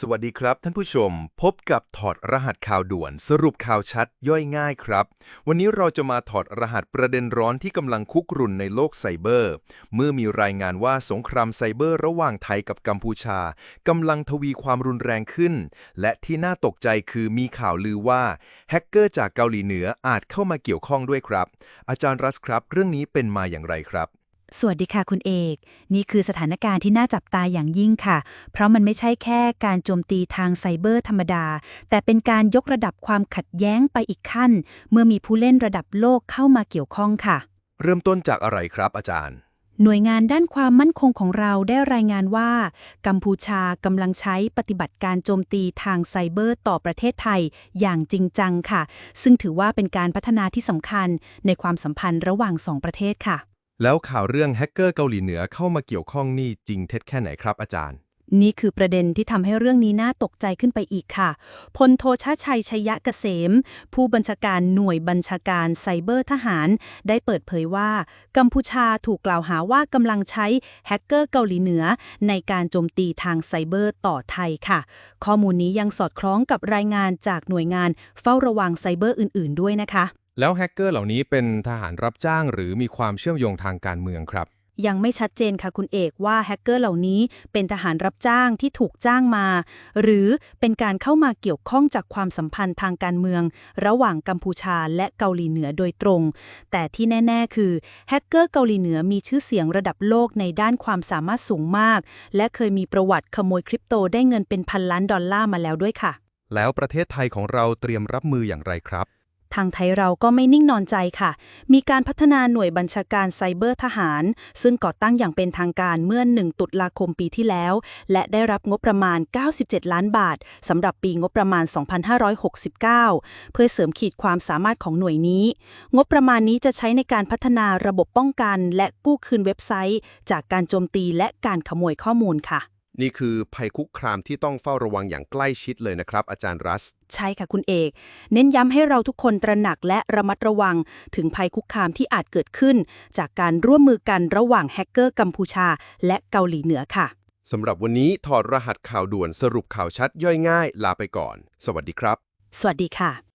สวัสดีครับท่านผู้ชม พบกับถอดรหัสข่าวด่วน สรุปข่าวชัดย่อยง่ายครับ วันนี้เราจะมาถอดรหัสประเด็นร้อนที่กำลังคุกรุ่นในโลกไซเบอร์ เมื่อมีรายงานว่าสงครามไซเบอร์ระหว่างไทยกับกัมพูชากำลังทวีความรุนแรงขึ้น และที่น่าตกใจคือมีข่าวลือว่าแฮกเกอร์จากเกาหลีเหนืออาจเข้ามาเกี่ยวข้องด้วยครับ อาจารย์รัสครับ เรื่องนี้เป็นมาอย่างไรครับ สวัสดีค่ะคุณเอก นี่คือสถานการณ์ที่น่าจับตาอย่างยิ่งค่ะ เพราะมันไม่ใช่แค่การโจมตีทางไซเบอร์ธรรมดา แต่เป็นการยกระดับความขัดแย้งไปอีกขั้น เมื่อมีผู้เล่นระดับโลกเข้ามาเกี่ยวข้องค่ะ เริ่มต้นจากอะไรครับอาจารย์ หน่วยงานด้านความมั่นคงของเราได้รายงานว่า กัมพูชากำลังใช้ปฏิบัติการโจมตีทางไซเบอร์ต่อประเทศไทยอย่างจริงจังค่ะ ซึ่งถือว่าเป็นการพัฒนาที่สำคัญในความสัมพันธ์ระหว่างสองประเทศค่ะ แล้วข่าวเรื่องแฮกเกอร์เกาหลีเหนือเข้ามาเกี่ยวข้องนี่จริงเท็จแค่ไหนครับอาจารย์ นี่คือประเด็นที่ทำให้เรื่องนี้น่าตกใจขึ้นไปอีกค่ะ พลโทชาชัยชยะเกษม ผู้บัญชาการหน่วยบัญชาการไซเบอร์ทหาร ได้เปิดเผยว่า กัมพูชาถูกกล่าวหาว่ากำลังใช้แฮกเกอร์เกาหลีเหนือ ในการโจมตีทางไซเบอร์ต่อไทยค่ะ ข้อมูลนี้ยังสอดคล้องกับรายงานจากหน่วยงานเฝ้าระวังไซเบอร์อื่น ๆ ด้วยนะคะ แล้วแฮกเกอร์เหล่านี้เป็นทหารรับจ้างหรือมีความเชื่อมโยงทางการเมืองครับ ยังไม่ชัดเจนค่ะคุณเอกว่าแฮกเกอร์เหล่านี้เป็นทหารรับจ้างที่ถูกจ้างมา หรือเป็นการเข้ามาเกี่ยวข้องจากความสัมพันธ์ทางการเมือง ระหว่างกัมพูชาและเกาหลีเหนือโดยตรง แต่ที่แน่ ๆ คือแฮกเกอร์เกาหลีเหนือมีชื่อเสียงระดับโลกในด้านความสามารถสูงมาก และเคยมีประวัติขโมยคริปโตได้เงินเป็นพันล้านดอลลาร์มาแล้วด้วยค่ะ แล้วประเทศไทยของเราเตรียมรับมืออย่างไรครับ ทางไทยเราก็ไม่นิ่งนอนใจค่ะ มีการพัฒนาหน่วยบัญชาการไซเบอร์ทหาร ซึ่งก่อตั้งอย่างเป็นทางการเมื่อ 1 ตุลาคมปีที่แล้ว และได้รับงบประมาณ 97 ล้านบาทสำหรับปีงบประมาณ 2569 เพื่อเสริมขีดความสามารถของหน่วยนี้ งบประมาณนี้จะใช้ในการพัฒนาระบบป้องกัน และกู้คืนเว็บไซต์ จากการโจมตีและการขโมยข้อมูลค่ะ นี่คือภัยคุกคามที่ต้องเฝ้าระวังอย่างใกล้ชิดเลยนะครับ อาจารย์รัส ใช่ค่ะคุณเอก เน้นย้ำให้เราทุกคนตระหนักและระมัดระวัง ถึงภัยคุกคามที่อาจเกิดขึ้น จากการร่วมมือกันระหว่างแฮกเกอร์กัมพูชา และเกาหลีเหนือค่ะสำหรับวันนี้ถอดรหัสข่าวด่วนสรุปข่าวชัดย่อยง่าย ลาไปก่อน สวัสดีครับ สวัสดีค่ะ